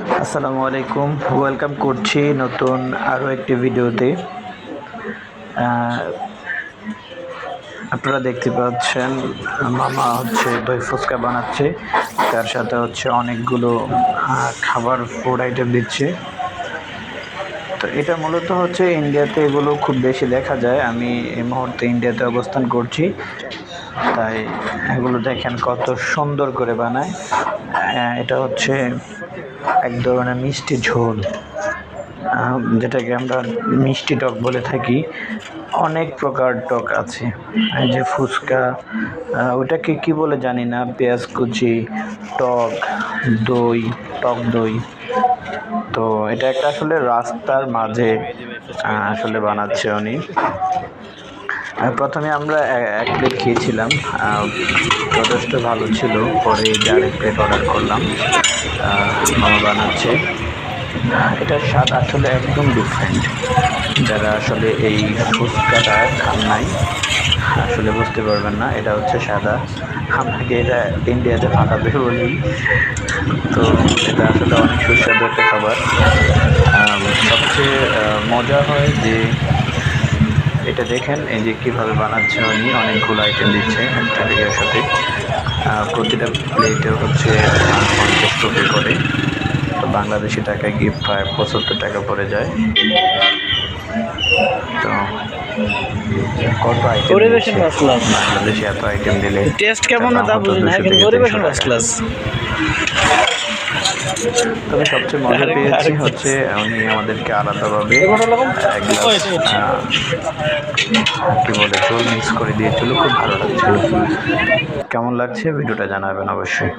আসসালামু আলাইকুম। ওয়েলকাম করছি নতুন আরও একটি ভিডিওতে। আপনারা দেখতে পাচ্ছেন, মামা হচ্ছে দই ফুচকা বানাচ্ছে, তার সাথে হচ্ছে অনেকগুলো খাবার ফুড আইটেম দিচ্ছে। তো এটা মূলত হচ্ছে ইন্ডিয়াতে এগুলো খুব বেশি দেখা যায়। আমি এই মুহূর্তে ইন্ডিয়াতে অবস্থান করছি। তাই এগুলো দেখেন কত সুন্দর করে বানায়। এটা হচ্ছে এক ধরনের মিষ্টি ঝোল যেটাকে আমরা মিষ্টি টক বলে থাকি। অনেক প্রকার টক আছে। যে ফুচকা ওটাকে কি বলে জানি না, পেঁয়াজ কুচি, টক, দই টক দই। তো এটা একটা আসলে রাস্তার মাঝে আসলে বানাচ্ছে উনি। প্রথমে আমরা এক প্লেট খেয়েছিলাম। যথেষ্ট ভালো ছিল। পরে আরেক প্লেট অর্ডার করলাম। মামা বানাচ্ছে। এটার স্বাদ আসলে একদম ডিফারেন্ট যারা আসলে এই ফুচকাটা খান নাই, আসলে বুঝতে পারবেন না, এটা হচ্ছে সাদা। আমাকে এটা ইন্ডিয়াতে ফাটাবে বলি। তো এটা আসলে অনেক সুস্বাদু একটা খাবার। সবচেয়ে মজা হয় যে এটা দেখেন, এই যে কীভাবে বানাচ্ছে উনি, অনেকগুলো আইটেম দিচ্ছে একটা সাথে। প্রতিটা প্লেটে হচ্ছে পঞ্চাশ রুপি করে। তো বাংলাদেশি টাকায় গিয়ে প্রায় পঁচাত্তর টাকা পড়ে যায়। তো কত আইটেম পরিবেশন ক্লাস বাংলাদেশে এত আইটেম দিলে? টেস্ট কেমন না তা বুঝি না কিন্তু পরিবেশন ক্লাস তবে সবচেয়ে মজা পেয়েছি হচ্ছে উনি আমাদেরকে আলাদাভাবে এক গ্লাস আহ, কি বলে চুল মিক্স করে দিয়েছিল খুব ভালো লাগছিল। কেমন লাগছে? ভিডিওটা জানাবেন অবশ্যই।